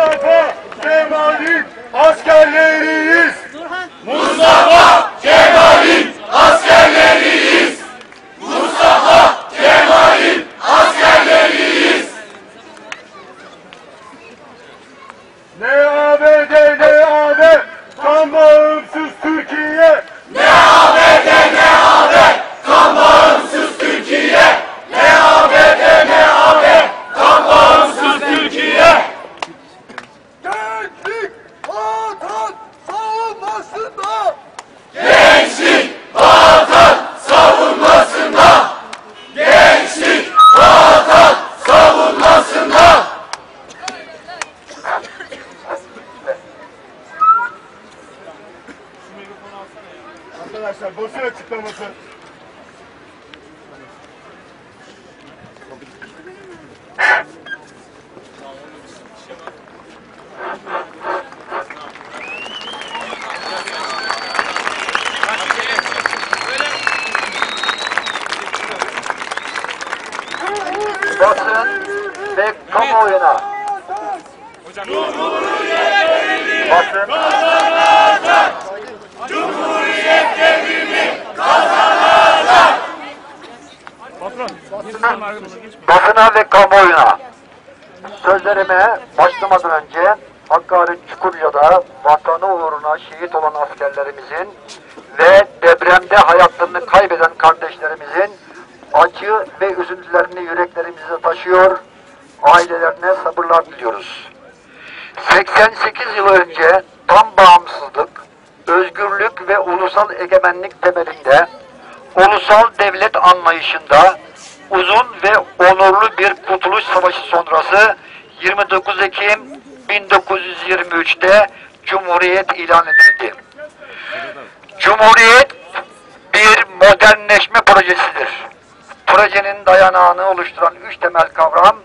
Mustafa Kemal'in askerleriyiz. Mustafa savunmasına gençlik vatan savunmasına gençlik vatan savunmasına Arkadaşlar basın açıklaması basın ve kamuoyuna. Basın basına ve kamuoyuna. Sözlerime başlamadan önce Hakkari Çukurca'da vatanı uğruna şehit olan askerlerimizin ve depremde hayatlarını kaybeden kardeşlerimizin acı ve üzüntülerini yüreklerimize taşıyor, ailelerine sabırlar diliyoruz. 88 yıl önce tam bağımsızlık, özgürlük ve ulusal egemenlik temelinde ulusal devlet anlayışında uzun ve onurlu bir kurtuluş savaşı sonrası 29 Ekim 1923'te Cumhuriyet ilan edildi. Cumhuriyet bir modernleşme projesidir. Projenin dayanağını oluşturan üç temel kavram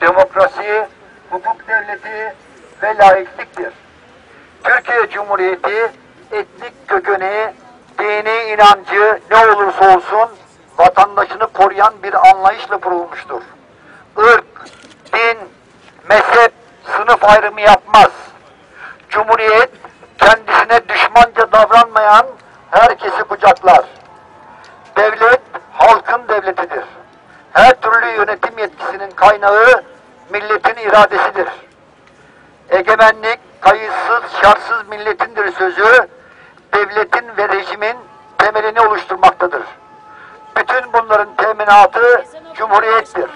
demokrasi, hukuk devleti ve laikliktir. Türkiye Cumhuriyeti etnik kökeni, dini inancı ne olursa olsun vatandaşını koruyan bir anlayışla kurulmuştur. Irk, din, mezhep, sınıf ayrımı yapmaz. Cumhuriyet kendisine düşmanca davranmayan herkesi kucaklar. Devlet halkın devletidir. Her türlü yönetim yetkisinin kaynağı milletin iradesidir. Egemenlik kayıtsız, şartsız milletindir sözü devletin ve rejimin temelini oluşturmaktadır. Bütün bunların teminatı cumhuriyettir.